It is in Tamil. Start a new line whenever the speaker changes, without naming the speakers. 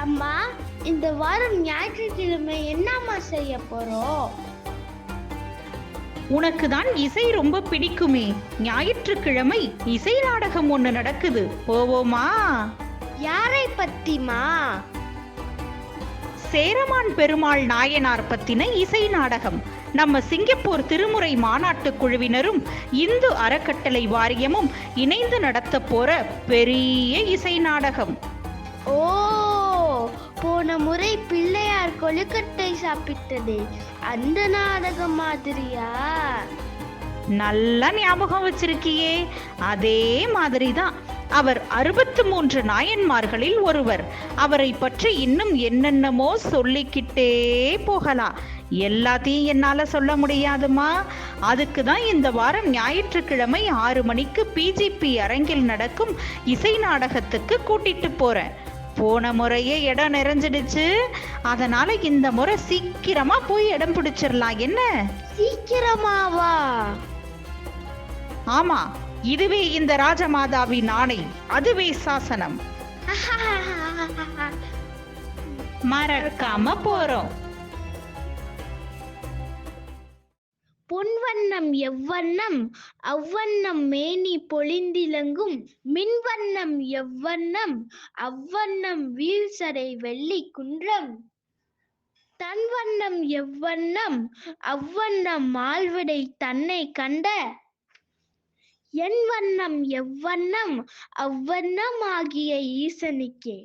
அம்மா இந்த வாரம் ஞாயிற்றுக்கிழமை என்னம்மா செய்ய போறோம்
உனக்கு தான் இசை ரொம்ப பிடிக்குமே. ஞாயிற்றுக்கிழமை இசை நாடகம் ஒண்ணு நடக்குது. போவோமா?
யாரை பத்திமா
சேரமான் பெருமாள் நாயனார் பத்தின இசை நாடகம். நம்ம சிங்கப்பூர் திருமுறை மாநாட்டு குழுவினரும் இந்து அறக்கட்டளை வாரியமும் இணைந்து நடத்த போற பெரிய இசை நாடகம்.
ஓ போன முறை பிள்ளையார் கொழுக்கட்டை சாப்பிட்டதே. அந்த நாடகம் மாதிரியா?
நல்லா ஞாபகம் வச்சிருக்கியே. அதே மாதிரிதான். அவர் அறுபத்து மூன்று நாயன்மார்களில் ஒருவர். அவரை பற்றி இன்னும் என்னென்னமோ சொல்லிக்கிட்டே போகலாம். எல்லாத்தையும் என்னால சொல்ல முடியாதுமா? அதுக்கு தான் இந்த வாரம் ஞாயிற்றுக்கிழமை ஆறு மணிக்கு பிஜிபி அரங்கில் நடக்கும் இசை நாடகத்துக்கு கூட்டிட்டு போறேன். போன முறையே இடம் நிறைஞ்சிடுச்சு. அதனால இந்த முறை சீக்கிரமா போய் இடம் பிடிச்சிடலாம் என்ன?
சீக்கிரமாவா?
ஆமா இதுவே இந்த ராஜமாதாவின் ஆணை. அதுவே சாசனம். மறக்காம போறோம்.
பொன்வண்ணம் எவ்வண்ணம் அவ்வண்ணம் மேனி பொழிந்திலங்கும் மின்வண்ணம் எவ்வண்ணம் அவ்வண்ணம் வீழ்சடை வெள்ளி குன்றம். தன்வண்ணம் எவ்வண்ணம் அவ்வண்ணம் மால்விடை தன்னை கண்ட. என் வண்ணம் எவ்வண்ணம் அவ்வண்ணம் ஆகிய ஈசனுக்கே.